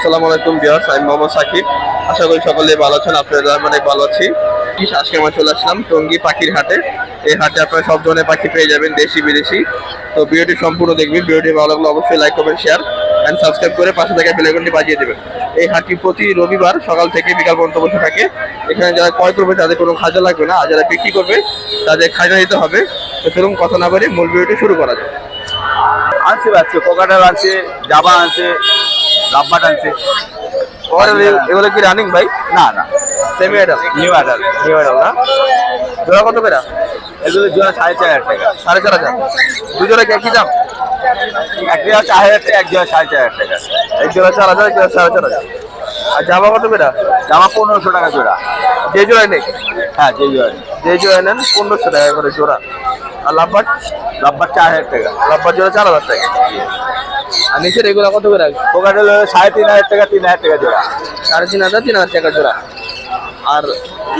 আসসালামু আলাইকুম বিয়াস আমি মোহাম্মদ সাকিব। আশা করি সকলে ভালো আছেন আপনারা অনেক ভালো আছি। আজকে আমরা চলে আসলাম টঙ্গি পাখির হাটে। এই হাটে আপনারা সব ধরনের পাখি পেয়ে যাবেন, দেশি, বিদেশি। তো ভিডিওটি সম্পূর্ণ দেখবেন, ভিডিওটি ভালো লাগলে অবশ্যই like comment share and subscribe করে পাশে থাকা বেলাইকনটি বাজিয়ে দেবেন। এই হাটটি প্রতি রবিবার সকাল থেকে বিকাল পর্যন্ত বসে থাকে। এখানে যারা ক্রয় করবে, তাদের কোনো খাজা লাগবে না। আর যারা বিক্রি করবে, তাদের খাজা দিতে হবে। তো চলুন কথা না বলে মূল ভিডিওটি শুরু করা যায় আছে আছে কোকাটাল আছে জাবা আছে আছে। ওগুলো এগুলো কি রানিং ভাই? না না। Semi adult new adult new adult না? জোড়া কত করে? এগুলো জোড়া সাড়ে চার হাজার টাকা। সাড়ে চার হাজার। দু জোড়া কি একই দাম? এক জোড়া চার হাজার টাকা এক জোড়া সাড়ে চার হাজার টাকা। এক জোড়া চার হাজার এক জোড়া সাড়ে চার হাজার। আর জামা কত করে? জামা পনেরোশো টাকা জোড়া। যে জোড়ায় নেই? হ্যাঁ যে জোড়া যে জোড়ায় নেন পনেরোশো টাকা করে জোড়া। আর লাভবাট রাব্বার চার হাজার টাকা। লাভবাট জোড়া চার হাজার টাকা। আর নিচের এগুলো কত করে কোকাটাল হলো সাড়ে তিন হাজার টাকা তিন হাজার টাকা জোড়া। সাড়ে তিন হাজার তিন হাজার টাকা জোড়া। আর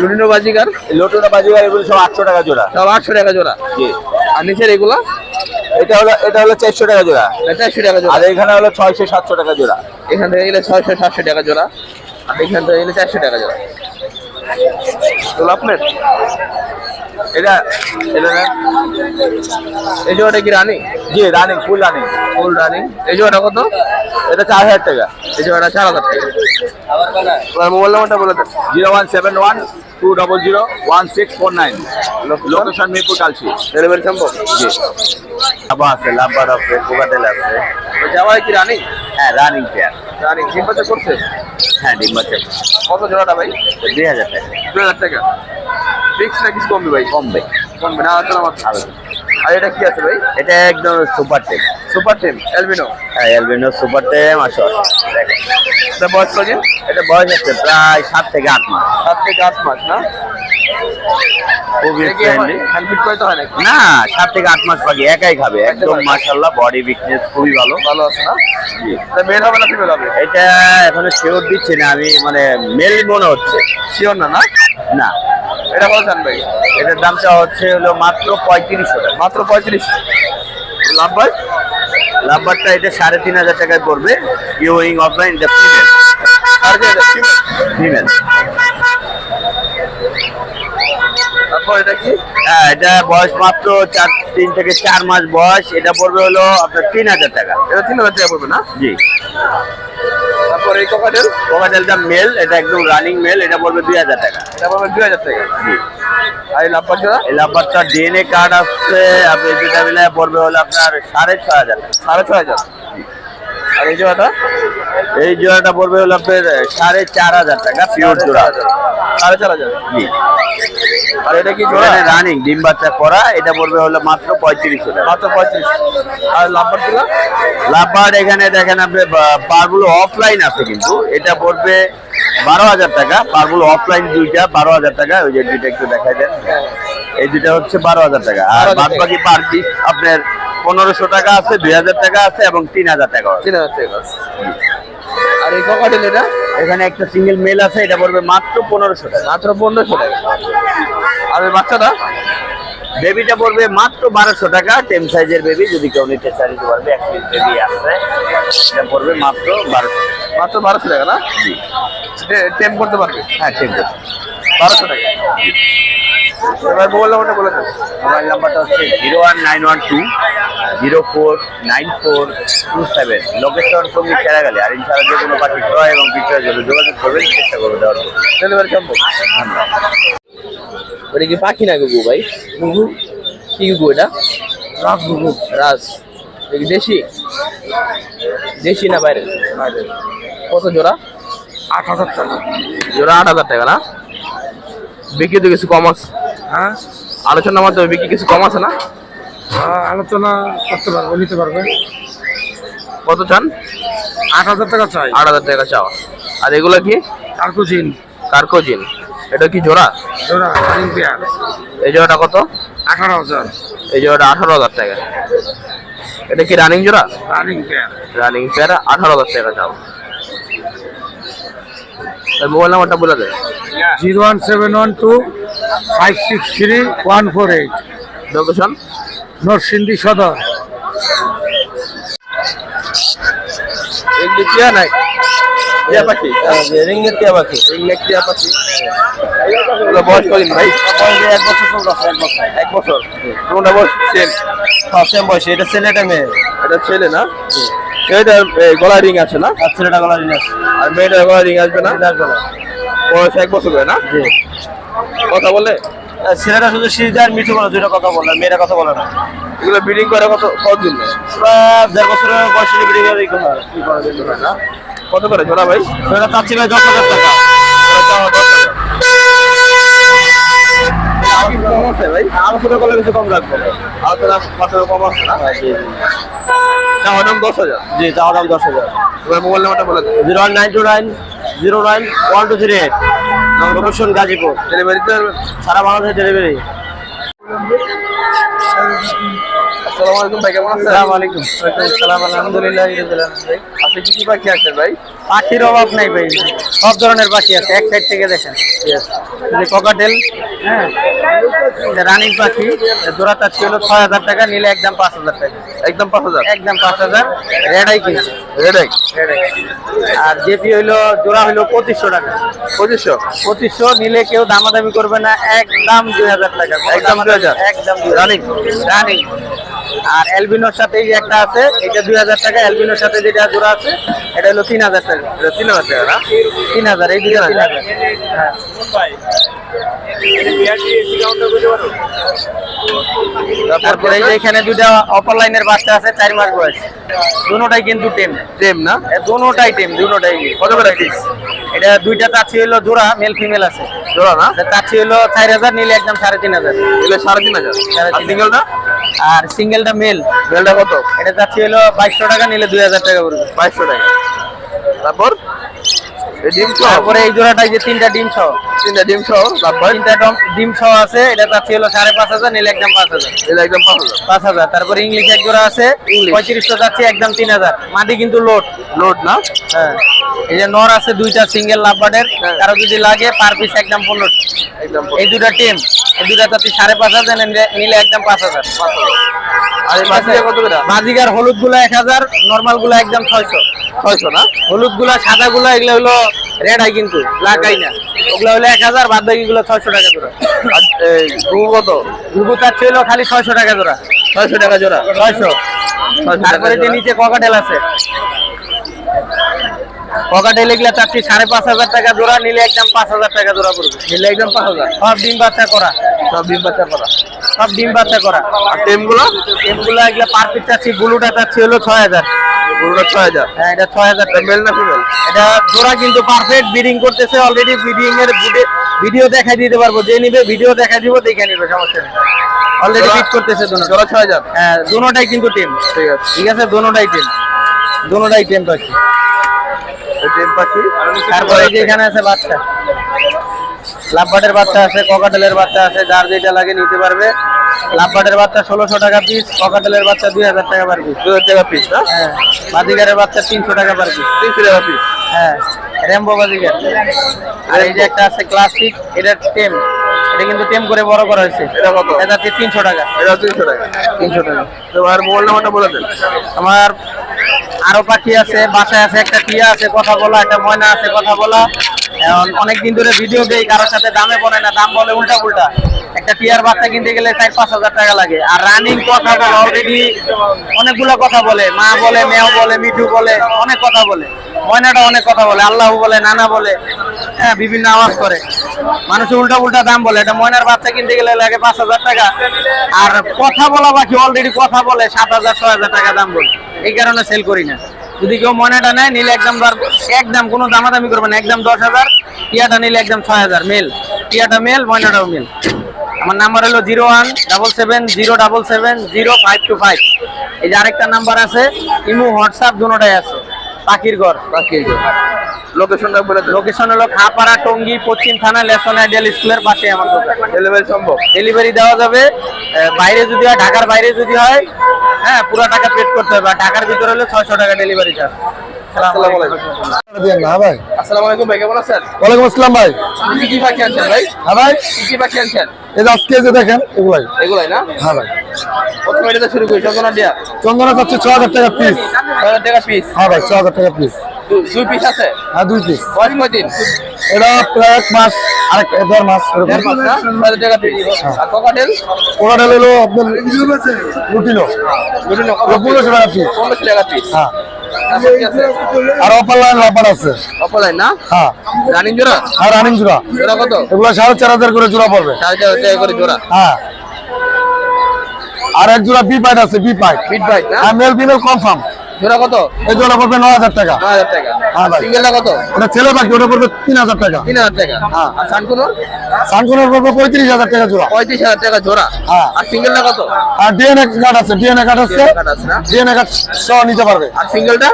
লুডিনো বাজিকার এই লোটোটা বাজিগার এগুলো সব আটশো টাকা জোড়া। সব আটশো টাকা জোড়া। জি। আর নিচের এগুলো? এটা হলো এটা হলো চারশো টাকা জোড়া। চারশো টাকা জোড়া। আর এখানে হলো ছয়শো সাতশো টাকা জোড়া। এখান থেকে গেলে ছয়শো সাতশো টাকা জোড়া। আর এখান থেকে গেলে চারশো টাকা জোড়া। এগুলো আপনার এটা এটা এই জোড়াটা কি রানি? জি running full running full running এই জোড়াটা কত? এটা চার হাজার টাকা। এই জোড়াটা চার হাজার টাকা। মোবাইল নাম্বারটা বলে দেন। Zero one seven one two double zero one six four nine. Location Mirpur Kalshi. Delivery সম্ভব? জি। লাভা আছে লাভবার আছে কোকাটেল আছে যাওয়া কি রানি হ্যাঁ রানিং পেয়ার রানি ডিম বাচ্চা করছে? হ্যাঁ ডিম বাচ্চা। কত জোড়াটা ভাই? দুই হাজার টাকা। দু হাজার টাকা। ফিক্স না কিছু কমবে ভাই? কমবে। কমবে না আসলে আমার আর এটা কি আছে ভাই? এটা একদম সুপার টেম। সুপার টেম এলবিনো হ্যাঁ এলবিনো সুপার টেম আসল এটা বয়স কদিন এটা বয়স হচ্ছে প্রায় সাত থেকে আট মাস। সাত থেকে আট মাস না? না সাত থেকে আট মাস বাকি একাই খাবে। একদম মাশাল্লাহ বডি ফিটনেস খুবই ভালো। ভালো আছে না? মেল হবে না ফিমেল হবে? এটা এখনও শিওর দিচ্ছি না আমি মানে মেল মনে হচ্ছে। শিওর না না? না। এটা কত চান ভাই? এটার দামটা হচ্ছে হলো মাত্র পঁয়ত্রিশশো টাকা। মাত্র পঁয়ত্রিশ লাভ ভাই লাভবারটা এটা সাড়ে তিন হাজার টাকায় পড়বে। ইউইং অফলাইন এটা ফিমেল ফিমেল তারপর এটা কি? হ্যাঁ এটা বয়স মাত্র চার তিন থেকে চার মাস বয়স। এটা পড়বে হলো আপনার তিন হাজার টাকা। এটা তিন হাজার টাকা পড়বে না? জি। এই কোকাটেল কোকাটেলটা মেল এটা একদম রানিং মেল এটা পড়বে দুই হাজার টাকা। এটা পড়বে দুই হাজার টাকা। জি। আর এই লাভবার জোড়া এই লাভবারটা ডিএনএ কার্ড আসছে আপনি যেটা মিলে পড়বে হলো আপনার সাড়ে ছ হাজার সাড়ে ছয় হাজার। আর এই জোড়াটা? এই জোড়াটা পড়বে হলো আপনার সাড়ে চার হাজার টাকা পিওর জোড়া। সাড়ে চার হাজার? জি। আর এটা কি জোড়া? রানিং ডিম বাচ্চা করা এটা পড়বে হলো মাত্র পঁয়ত্রিশশো টাকা মাত্র পঁয়ত্রিশ। আর লাভবার জোড়া লাভবার্ড এখানে দেখেন আপনি পারগুলো অফলাইন আছে কিন্তু। এটা পড়বে বারো হাজার টাকা পারগুলো অফলাইন দুইটা বারো হাজার টাকা। ওই যে দুইটা একটু দেখা যায় এই দুইটা হচ্ছে বারো হাজার টাকা। আর বাদ বাকি পার আপনার পনেরোশো টাকা আছে দুই হাজার টাকা আছে এবং তিন হাজার টাকা আছে। তিন হাজার টাকা আছে। আর এই কোকাটেল এটা? এখানে একটা সিঙ্গেল মেল আছে এটা পড়বে মাত্র পনেরোশো টাকা। মাত্র পনেরোশো টাকা। আর ওই বাচ্চাটা? বেবিটা পড়বে মাত্র বারোশো টাকা। টেন সাইজের বেবি যদি কেউ নিতে চাই নিতে পারবে। এক পিস বেবি আছে। এটা পড়বে মাত্র বারোশো মাত্র বারোশো টাকা না? জি। টেম করতে পারবে? হ্যাঁ ঠিক আছে বারোশো টাকা। এবার মোবাইল নাম্বারটা বলে দেন মোবাইল নাম্বারটা হচ্ছে zero one nine one two zero four nine four two seven. Location সঙ্গে চেরা গেলে আর ইনশাআল্লাহ যে কোনো পাখি ক্রয় এবং বিক্রয়ের জন্য যোগাযোগ করবেন চেষ্টা করব দেওয়ার জন্য। ডেলিভারি সম্ভব। ওটা কি পাখি না গুগু ভাই? গুগু। কি গুগু এটা? রাজ গুগু। রাজ। এটা দেশি? দেশি না বাইরে কত জোড়া? আট হাজার টাকা। জোড়া আট হাজার টাকা না? বিক্রি তো কিছু কম আছে হ্যাঁ? আলোচনার মাধ্যমে বিক্রি কিছু কম আছে না? আলোচনা করতে পারবে নিতে পারবে। কত চান? আট হাজার টাকা চাই। আট হাজার টাকা চাওয়া। আর এগুলো কি? কার্কোজিন। কার্কোজিন। এটা কি জোড়া? জোড়া রানিং পেয়ার। এই জোড়াটা কত? আঠারো হাজার। এই জোড়াটা আঠারো হাজার টাকা। এটা কি রানিং জোড়া? Running pair. রানিং পেয়ার আঠারো হাজার টাকা চাও মোবাইল নাম্বারটা বলে দেয় zero one seven one two five six three one four eight location Narsingdi Sadar. এগুলি কি নাই? টিয়া পাখি? রিঙ্গের টিয়া পাখি। টিয়া পাখি। বয়স কদিন ভাই? এক বছর এক বছর। এক বছর? কোনটা বয়স? সেম সেম বয়সে। এটা ছেলেটা মেয়ে। এটা ছেলে না? এটা গলায় রিং আছে না? আর ছেলেটা গলা রিং আছে। আর মেয়েটার গলায় রিং আসবে না? ছেলেটার গলা বয়স এক বছর করে না? জি। কথা বলে? ছেলেটা শুধু সিজা আর মিঠু বলে দুইটা কথা বলে মেয়েরা কথা বলে না। এগুলো ব্রিডিং করে কত কতদিন দেড় বছরের বয়সে বিক্রি করে না? কত করে জোড়া ভাই? এটা চাচ্ছি ভাই দশ হাজার টাকা। আলোচনা করলে কিছু কম রাখব আলোচনা মাত্র কম আছে না? জি চাওয়া দাম দশ হাজার? জি চাওয়া দাম দশ হাজার। মোবাইল নাম্বারটা বলে zero one nine two nine zero nine one two three eight. Location Gazipur delivery সারা বাংলাদেশে ডেলিভারি আসসালামু আলাইকুম ভাই কেমন আছেন? আসসালামু আলাইকুম। সালাম আলহামদুলিল্লাহ আপনি কি কি পাখি আছেন ভাই? পাখির অভাব নাই ভাই সব ধরনের পাখি আছে এক সাইড থেকে দেখেন। যে ককাটেল হ্যাঁ রানিং পাখি জোড়াটা ছিল ছয় হাজার টাকা নিলে একদম পাঁচ হাজার টাকা। একদম পাঁচ হাজার? একদম পাঁচ হাজার রেডাই কিনছে রেডাই আর জেপি হইল জোড়া হইল পঁচিশশো টাকা। পঁচিশশো? পঁচিশশো নিলে কেউ দামাদামি করবে না একদম দুই হাজার টাকা। একদম 2000 একদম Running? রানিং আর এলবিনোর সাথে এই যে একটা আছে এটা দুই হাজার টাকা এলবিনোর সাথে যেটা জোড়া আছে এটা হলো তিন হাজার টাকা। তিন হাজার টাকা না? তিন হাজার এই হাজার। হ্যাঁ। তারপরে এখানে দুইটা অপার লাইনের বাচ্চা আছে চার মাস বয়স। দুটাই কিন্তু টেম। টেম না? দুটাই টেম দুটাই কত করে পিস এটা দুইটা চাচ্ছি হলো জোড়া মেল ফিমেল আছে। জোড়া না? চাচ্ছি হলো চার হাজার নিলে একদম সাড়ে তিন হাজার। এগুলো সাড়ে তিন হাজার। সাড়ে তিন সিঙ্গেলটা আর সিঙ্গেলটা মেল। বেলটা কত? এটা চাচ্ছি হলো বাইশশো টাকা নিলে দুই হাজার টাকা পড়বে। বাইশশো টাকা। তারপর? ডিম সহ? তারপরে এই যে তিনটা ডিম সহ। তিনটা ডিম সহ? তারপর? তিনটা ডম- সহ আছে এটা চাচ্ছি হলো সাড়ে পাঁচ হাজার নিলে একদম পাঁচ হাজার। এটা একদম পাঁচ হাজার। পাঁচ হাজার। তারপরে ইংলিশ এক জোড়া আছে। পঁয়ত্রিশশো যাচ্ছে একদম তিন হাজার। মাটি কিন্তু লোড। লোড না? হ্যাঁ। এই যে নর আছে দুইটা সিঙ্গেল লাভবার্ডের হ্যাঁ। কারও যদি লাগে পার পিস একদম পনেরো। একদম এই দুটা টিম এই দুটা চাচ্ছি সাড়ে পাঁচ হাজার নিলে- একদম পাঁচ হাজার। আর এই মাছটা কত করে? বাজিগার হলুদগুলা এক হাজার নর্মালগুলা একদম ছয়শো। ছয়শো না? হলুদগুলা সাদা গুলা এগুলো হলো রেড হয় কিন্তু ব্ল্যাক হয় না। ওগুলো হলো এক হাজার বাদ বাকি গুলো ছয়শো টাকা জোড়া। আর এই ঘুঘু কত? ঘুঘু তার ছিল খালি ছয়শো টাকা জোড়া। ছয়শো টাকা জোড়া? ছয়শো। তারপরে যে নিচে ককাটেল আছে। ককাটেল এগুলা চাচ্ছি সাড়ে পাঁচ হাজার টাকা জোড়া নিলে একদম পাঁচ হাজার টাকা জোড়া পড়বে। নিলে একদম পাঁচ হাজার। সব ডিম বাচ্চা করা। সব ডিম বাচ্চা করা। সব ডিম বাচ্চা করা। আর টেমগুলো? এগুলো এগুলা পার পিস চাচ্ছি ব্লুটা চাচ্ছি হলো ছয় হাজার। গরুটা ছয় হাজার। হ্যাঁ এটা ছয় হাজার টাকা। মেল না ফিমেল এটা জোড়া কিন্তু পারফেক্ট ব্রিডিং করতেছে অলরেডি ব্রিডিং এর ভিডিও দেখাই দিতে পারব। যে নিবে ভিডিও দেখাই দিব দেখে নিবে সমস্যা নেই। অলরেডি ফিট করতেছে দুটো। জোড়া ছয় হাজার? হ্যাঁ দুটোটাই কিন্তু টিম ঠিক আছে। ঠিক আছে দুটোটাই টিম দুটোটাই টিম পাচ্ছি। টেম পাখি তারপরে এই যে এখানে আছে বাচ্চা। লাভবাটের বাচ্চা আছে ককাটেলের বাচ্চা আছে যার যেটা লাগে নিতে পারবে। লাভবাটের বাচ্চা ষোলোশো টাকা পিস ককাটেলের বাচ্চা দুই হাজার টাকা পার পিস দু হাজার টাকা পিস না? হ্যাঁ। বাজিগারের বাচ্চা তিনশো টাকা পার পিস তিনশো টাকা পিস হ্যাঁ। র্যাম্বো বাজিগার। আর এই যে একটা আছে ক্লাসিক এটা টেম এটা কিন্তু টেম করে বড় করা হয়েছে। এটা কত? এটা তিনশো টাকা। এটা তিনশো টাকা। তিনশো টাকা। তোমার মোবাইল নাম্বারটা বলে দেন। আমার আরও পাখি আছে, বাসায় আছে, একটা টিয়া আছে, কথা বলা, একটা ময়না আছে, কথা বলা। অনেকদিন ধরে ভিডিও দেই, কারোর সাথে দামে বলে না, দাম বলে উল্টা উল্টা একটা টিয়ার বাচ্চা কিনতে গেলে চার, পাঁচ হাজার টাকা লাগে। আর রানিং কথা বলে অলরেডি অনেকগুলো কথা বলে। মা বলে মেয় বলে, মিঠু বলে, অনেক কথা বলে। ময়নাটা অনেক কথা বলে, আল্লাহ বলে, নানা বলে হ্যাঁ বিভিন্ন আওয়াজ করে। মানুষের উল্টা উল্টা দাম বলে। এটা ময়নার বাচ্চা কিনতে গেলে লাগে পাঁচ হাজার টাকা। আর কথা বলা বাকি অলরেডি কথা বলে, সাত হাজার, ছয় হাজার টাকা দাম বলে। এই কারণে সেল করি না। যদি কেউ ময়নাটা নেয় নিলে একদম দর একদম কোনো দামাদামি করবে না। একদম দশ হাজার টিয়াটা নিলে একদম ছয় হাজার মেল। টিয়াটা মেল ময়নাটাও মেল। আমার নাম্বার হলো zero one double seven zero double seven zero five two five. এই যে আরেকটা নাম্বার আছে ইমু হোয়াটসঅ্যাপ দুটোটাই আছে। পাখির ঘর। বাকি লোকেশনটা বলে লোকেশন হলো খাপাড়া টঙ্গি পশ্চিম থানা লেসন আইডিয়াল স্কুলের পাশে আমার ডেলিভারি সম্ভব? ডেলিভারি দেওয়া যাবে। বাইরে যদি হয় ঢাকার বাইরে যদি হয় হ্যাঁ পুরো টাকা পেড করতে হবে। আর ঢাকার ভিতরে হলে ছয়শো টাকা ডেলিভারি চার্জ আসসালামু আলাইকুম। না ভাই। আসসালামু আলাইকুম ভাই কেমন আছেন? ওয়ালাইকুম আসসালাম ভাই। কি কি পাখি আনছেন ভাই? হ্যাঁ ভাই। কি কি পাখি আনছেন এই যে আজকে যে দেখেন এগুলাই। এগুলাই না? হ্যাঁ শুরু করি চন্দনা দিয়া। চন্দনা চাচ্ছে ছ হাজার টাকা পিস ছয় হাজার টাকা পিস হ্যাঁ ভাই ছ হাজার টাকা পিস দুই পিস আছে? হ্যাঁ দুই পিস কয়দিন এটা প্রায় এক মাস আর দেড় মাস দেড় মাস না? ছয় টাকা পিস আর কোকাটেল হলো আপনার লুটিনো পনেরোশো টাকা পিস পনেরোশো টাকা পিস হ্যাঁ। আর অপার লাইন অপার আছে। অফলাইন না? হ্যাঁ। রানিং জোড়া? আর রানিং জোড়া। জোড়া কত? এগুলো সাড়ে চার হাজার করে জোড়া পড়বে। সাড়ে চার হাজার করে জোড়া। হ্যাঁ। আর এক জোড়া বি পাইট আছে বি পাইট না? আর মেল ফিমেল কনফার্ম জোড়া কত? এই জোড়া পড়বে নয় হাজার টাকা। নয় হাজার টাকা। হ্যাঁ ভাই। সিঙ্গেলটা কত? ওটা ছেলে পাখি ওটা পড়বে তিন হাজার টাকা। তিন হাজার টাকা। হ্যাঁ। আর সানকুনের? পড়বে পঁয়ত্রিশ হাজার টাকা জোড়া। পঁয়ত্রিশ হাজার টাকা জোড়া। হ্যাঁ। আর সিঙ্গেলটা কত? আর ডিএনএ কার্ড আছে ডিএনএ কার্ড আছে। কার্ড আছে ডিএনএ কার্ড সহ নিতে পারবে। আর সিঙ্গেলটা?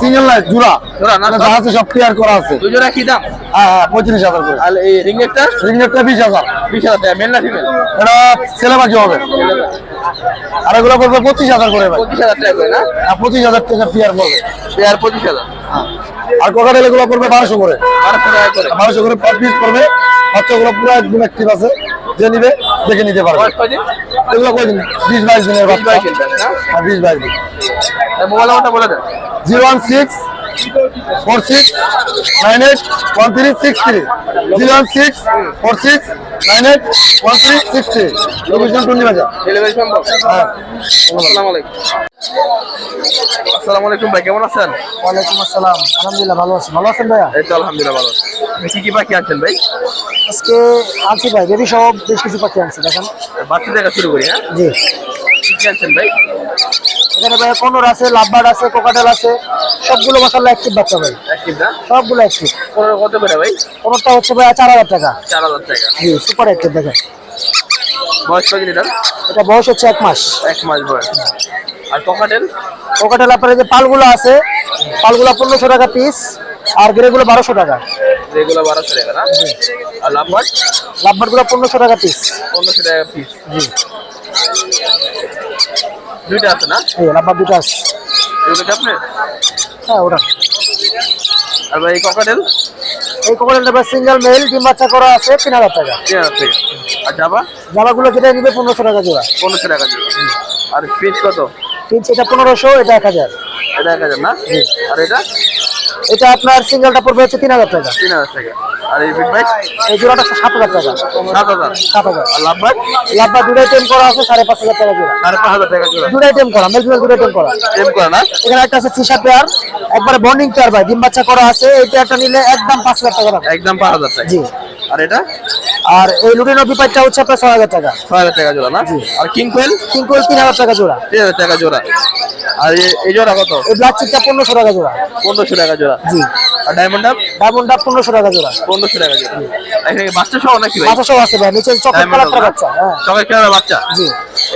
সিঙ্গেল জোড়া। জোড়া না? মানে যা আছে সব ক্লিয়ার করা আছে। দুই জোড়া কি দাম? হ্যাঁ হ্যাঁ পঁয়ত্রিশ হাজার করে। আর এই রিংনেটটা? বিশ হাজার। বিশ হাজার টাকা মেল না ফিমেল এটা ছেলে পাখি হবে। আর এগুলো পড়বে পঁচিশ হাজার করে ভাই। পঁচিশ হাজার টাকা করে না? আর পঁচিশ হাজার টাকা পিয়ার পড়বে পেয়ার পঁচিশ হাজার। আর কোকাটেল এগুলো পড়বে বারোশো করে। বারোশো করে পার পিস পড়বে বাচ্চাগুলো পুরো একদম অ্যাক্টিভ আছে। যে নিবে দেখে নিতে পারবে। এগুলো কয়দিন? বিশ বাইশ দিনের বাচ্চা। হ্যাঁ বিশ বাইশ দিন। মোবাইল নাম্বারটা বলে দেন। Zero one six four six nine eight one three six three zero one six four six nine eight one three six three location Tundi Bazar হ্যাঁ। আসসালামু আলাইকুম। ভাই কেমন আছেন? ওয়ালাইকুম আসসালাম। আলহামদুলিল্লাহ ভালো আছি। ভালো আছেন ভাইয়া? এই তো আলহামদুলিল্লাহ ভালো আছি। কি কি পাখি আনছেন ভাই? আজকে আনছি ভাই বেবি সহ বেশ কিছু পাখি আনছি দেখেন। বাচ্চা থেকে শুরু করি হ্যাঁ? জি। কি কি আনছেন ভাই? এখানে ভাই কনর আছে লাভবার্ড আছে কোকাটেল আছে সবগুলো মাসাল্লাহ অ্যাক্টিভ বাচ্চা ভাই। অ্যাক্টিভ না? সবগুলো অ্যাক্টিভ পনেরো কত করে ভাই? কোনটা হচ্ছে ভাই চার হাজার টাকা। চার হাজার টাকা। জি সুপার অ্যাক্টিভ দেখেন। বয়স কয়দিন এটা এটা বয়স হচ্ছে এক মাস। এক মাস বয়স। আর ককাটেল কোকাটেল আপনার যে পালগুলো আছে পালগুলো পনেরোশো টাকা পিস আর গ্রেগুলো বারোশো টাকা। যেগুলো বারোশো টাকা না? আর লাভবার্ডগুলো পনেরোশো টাকা পিস পনেরোশো টাকা পিস জি। দুইটা আছে না? এই লাভবার্ড দুটো আছে। এগুলো কি আপনার? হ্যাঁ ওটা। আর ভাই ককাটেল এই কোকাটেলটা ভাই সিঙ্গেল মেল ডিম বাচ্চা করা আছে তিন হাজার টাকা। তিন হাজার টাকা। আর জাবা জামাগুলো যেটা নিবে পনেরোশো টাকা জোড়া। পনেরোশো টাকা জোড়া। আর ফিস কত? পিস এটা পনেরোশো এটা এক হাজার। এটা এক হাজার না? আর এটা? এটা আপনার সিঙ্গেলটা পড়বে হচ্ছে তিন হাজার টাকা। তিন হাজার টাকা। আর এই বিট বাইক এই জোড়াটা সাত হাজার টাকা। সাত হাজার? সাত হাজার। আর লাভবাট লাভবা দুটাই টেম করা আছে সাড়ে পাঁচ হাজার টাকা জোড়া। সাড়ে পাঁচ হাজার টাকা জোড়া। দুটাই টেম করা মেল ফিমেল দুটাই টেম করা। এম করা না? এখানে একটা আছে ফিশার পেয়ার একবারে বন্ডিং পেয়ার ভাই ডিম বাচ্চা করা আছে এই পেয়ারটা নিলে একদম পাঁচ হাজার টাকা দাম। একদম পাঁচ হাজার টাকা। জি। আর এটা? আর এই লুটিনো বিপাইটটা হচ্ছে আপনার ছয় হাজার টাকা। ছয় হাজার টাকা জোড়া না? আর কিং কোয়েল? কিন্তু ওই তিন হাজার টাকা জোড়া। তিন হাজার টাকা জোড়া। আর এই জোড়া কত? এই ব্ল্যাক চিকটা পনেরোশো টাকা জোড়া। পনেরোশো টাকা জোড়া। জি। আর ডায়মন্ড আপ ডায়মন্ডটা পনেরোশো টাকা জোড়া। পনেরোশো টাকা জোড়া। এখানে বাচ্চা সহ নাকি ভাই? বাচ্চা সহ আছে ভাই নিচে চকলেট কালারটা বাচ্চা হ্যাঁ। চকের কেনার বাচ্চা? জি।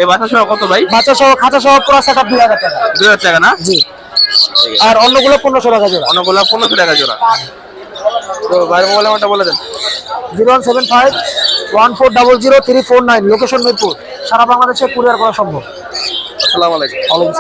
এই বাচ্চা সহ কত ভাই? বাচ্চা সহ খাঁচা সহ পুরো সেট আপ দুই হাজার টাকা। দুই হাজার টাকা না? জি। আর অন্যগুলো পনেরোশো টাকা জোড়া। অনেকগুলো পনেরোশো টাকা জোড়া। তো বাইরের মোবাইল নাম্বারটা বলে দেন। Zero one seven five one four double zero three four nine location Mirpur সারা বাংলাদেশে কুরিয়ার করা সম্ভব আসসালামু আলাইকুম ওয়ালাইকুম।